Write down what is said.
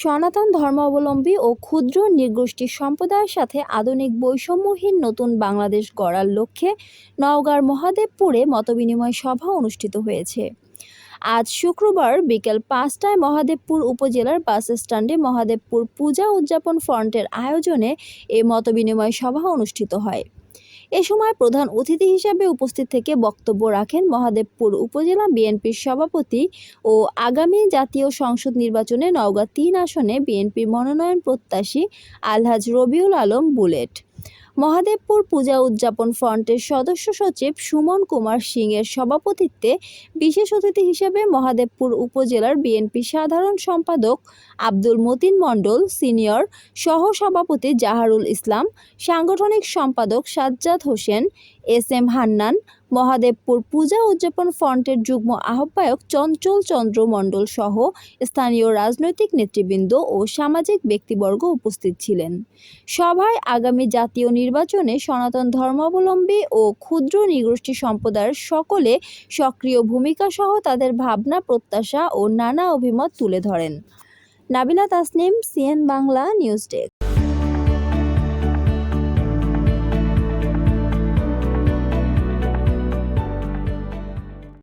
সনাতন ধর্মাবলম্বী ও ক্ষুদ্র নৃগোষ্ঠী সম্প্রদায়ের সাথে আধুনিক বৈষম্যহীন নতুন বাংলাদেশ গড়ার লক্ষ্যে নওগাঁর মহাদেবপুরে মতবিনিময় সভা অনুষ্ঠিত হয়েছে। আজ শুক্রবার বিকেল পাঁচটায় মহাদেবপুর উপজেলার বাস স্ট্যান্ডে মহাদেবপুর পূজা উদযাপন ফ্রন্টের আয়োজনে এ মতবিনিময় সভা অনুষ্ঠিত হয়। এ সময় প্রধান অতিথি হিসেবে উপস্থিত থেকে বক্তব্য রাখেন মহাদেবপুর উপজেলা বিএনপির সভাপতি ও আগামী জাতীয় সংসদ নির্বাচনে নওগাঁ তিন আসনে বিএনপির মনোনয়ন প্রত্যাশী আলহাজ রবিউল আলম বুলেট। মহাদেবপুর পূজা উদযাপন ফ্রন্টের সদস্য সচিব সুমন কুমার সিং এর সভাপতিত্বে বিশেষ অতিথি হিসেবে মহাদেবপুর উপজেলার বিএনপি সাধারণ সম্পাদক আব্দুল মতিন মণ্ডল, সিনিয়র সহ সভাপতি জাহারুল ইসলাম, সাংগঠনিক সম্পাদক সাজ্জাদ হোসেন এস এম হান্নান, মহাদেবপুর পূজা উদযাপন ফ্রন্টের যুগ্ম আহ্বায়ক চঞ্চল চন্দ্র মণ্ডল সহ স্থানীয় রাজনৈতিক নেতৃবৃন্দ ও সামাজিক ব্যক্তিবর্গ উপস্থিত ছিলেন। সভায় আগামী জাতীয় নির্বাচনে সনাতন ধর্মাবলম্বী ও ক্ষুদ্র নৃগোষ্ঠী সম্প্রদায়ের সকলে সক্রিয় ভূমিকা সহ তাদের ভাবনা, প্রত্যাশা ও নানা অভিমত তুলে ধরেন। Nabila Tasnim, CN Bangla news desk.